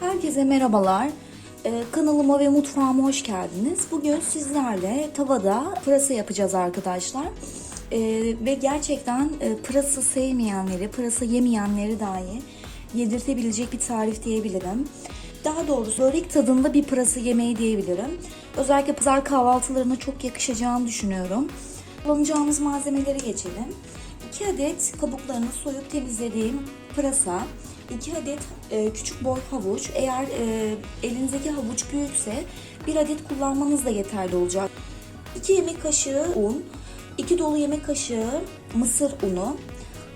Herkese merhabalar. Ee, kanalıma ve mutfağıma hoş geldiniz. Bugün sizlerle tavada pırasa yapacağız arkadaşlar. Ee, ve gerçekten e, pırasa sevmeyenleri, pırasa yemeyenleri dahi yedirtebilecek bir tarif diyebilirim. Daha doğrusu börek tadında bir pırasa yemeği diyebilirim. Özellikle pazar kahvaltılarına çok yakışacağını düşünüyorum. Kullanacağımız malzemelere geçelim. 2 adet kabuklarını soyup temizlediğim pırasa, 2 adet e, küçük boy havuç. Eğer e, elinizdeki havuç büyükse 1 adet kullanmanız da yeterli olacak. 2 yemek kaşığı un, 2 dolu yemek kaşığı mısır unu,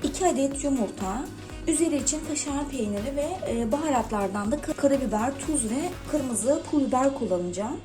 2 adet yumurta, üzeri için kaşar peyniri ve e, baharatlardan da karabiber, tuz ve kırmızı pul biber kullanacağım.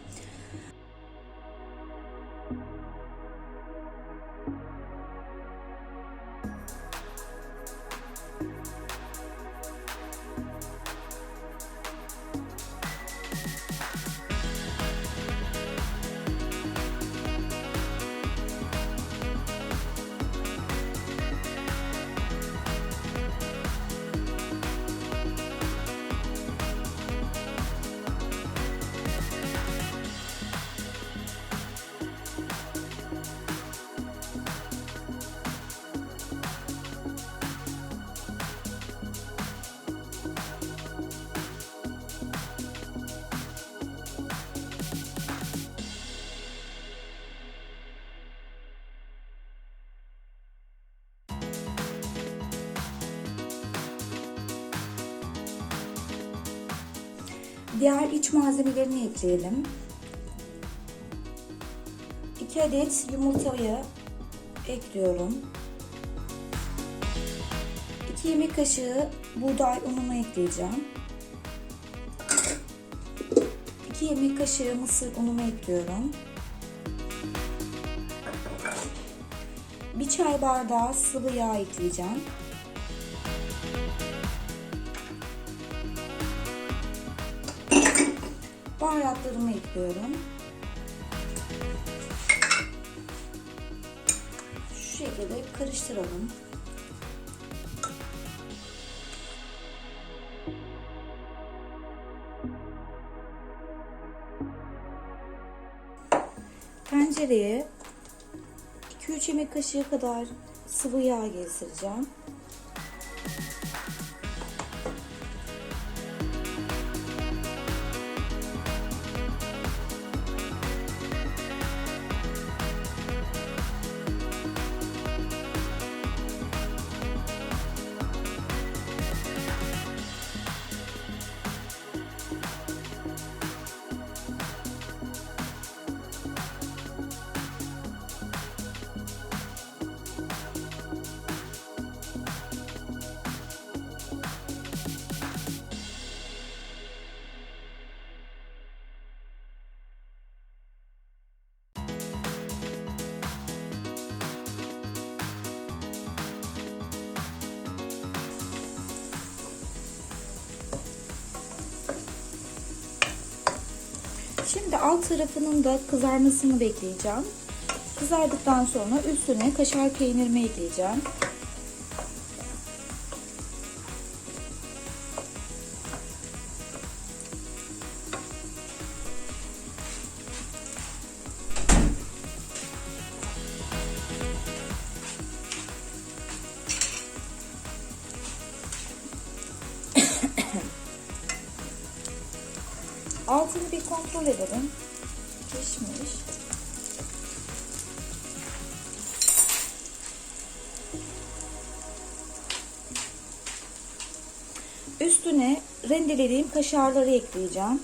Diğer iç malzemelerini ekleyelim. 2 adet yumurtayı ekliyorum. 2 yemek kaşığı buğday ununu ekleyeceğim. 2 yemek kaşığı mısır unumu ekliyorum. 1 çay bardağı sıvı yağ ekleyeceğim. Baharatlarımı ekliyorum. Şu şekilde karıştıralım. Tencereye 2-3 yemek kaşığı kadar sıvı yağ gezdireceğim. Şimdi alt tarafının da kızarmasını bekleyeceğim. Kızardıktan sonra üstüne kaşar peynirimi ekleyeceğim. Altını bir kontrol edelim. Pişmiş. Üstüne rendelediğim kaşarları ekleyeceğim.